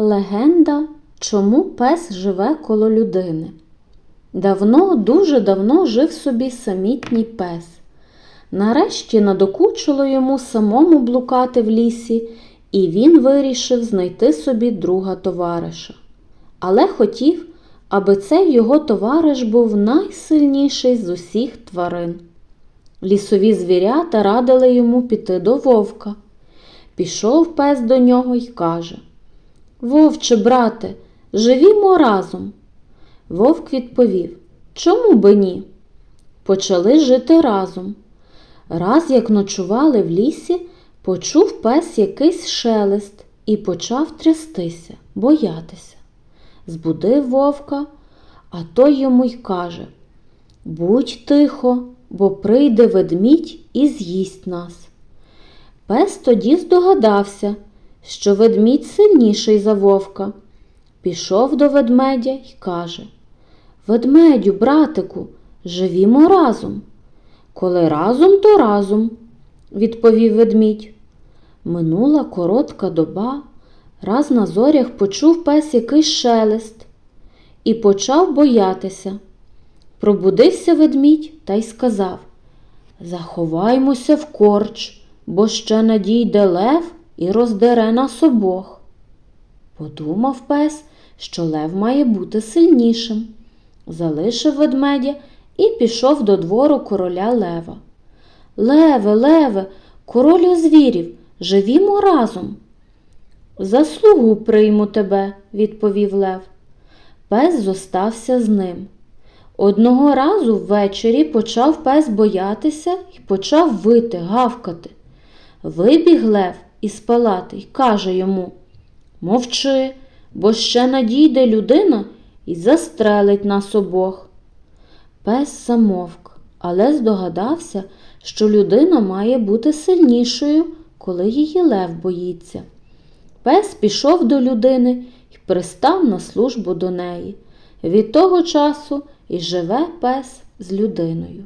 Легенда, чому пес живе коло людини. Давно, дуже давно жив собі самітній пес. Нарешті надокучило йому самому блукати в лісі, і він вирішив знайти собі друга товариша. Але хотів, аби цей його товариш був найсильніший з усіх тварин. Лісові звірята радили йому піти до вовка. Пішов пес до нього й каже Вовче, брате, живімо разом. Вовк відповів Чому би ні? Почали жити разом. Раз, як ночували в лісі, почув пес якийсь шелест і почав трястися, боятися. Збудив вовка, а той йому й каже Будь тихо, бо прийде ведмідь і з'їсть нас. Пес тоді здогадався, що ведмідь сильніший за вовка. Пішов до ведмедя й каже Ведмедю, братику, живімо разом. Коли разом, то разом, відповів ведмідь. Минула коротка доба, раз на зорях почув пес якийсь шелест і почав боятися. Пробудився ведмідь та й сказав Заховаймося в корч, бо ще надійде лев і роздере нас обох. Подумав пес, що лев має бути сильнішим. Залишив ведмедя і пішов до двору короля Лева. Леве, леве, королю звірів, живімо разом. Заслугу прийму тебе, відповів Лев. Пес зостався з ним. Одного разу ввечері почав пес боятися і почав вити, гавкати. Вибіг Лев із палати й каже йому Мовчи, бо ще надійде людина і застрелить нас обох. Пес замовк, але здогадався, що людина має бути сильнішою, коли її лев боїться. Пес пішов до людини і пристав на службу до неї. Від того часу і живе пес з людиною.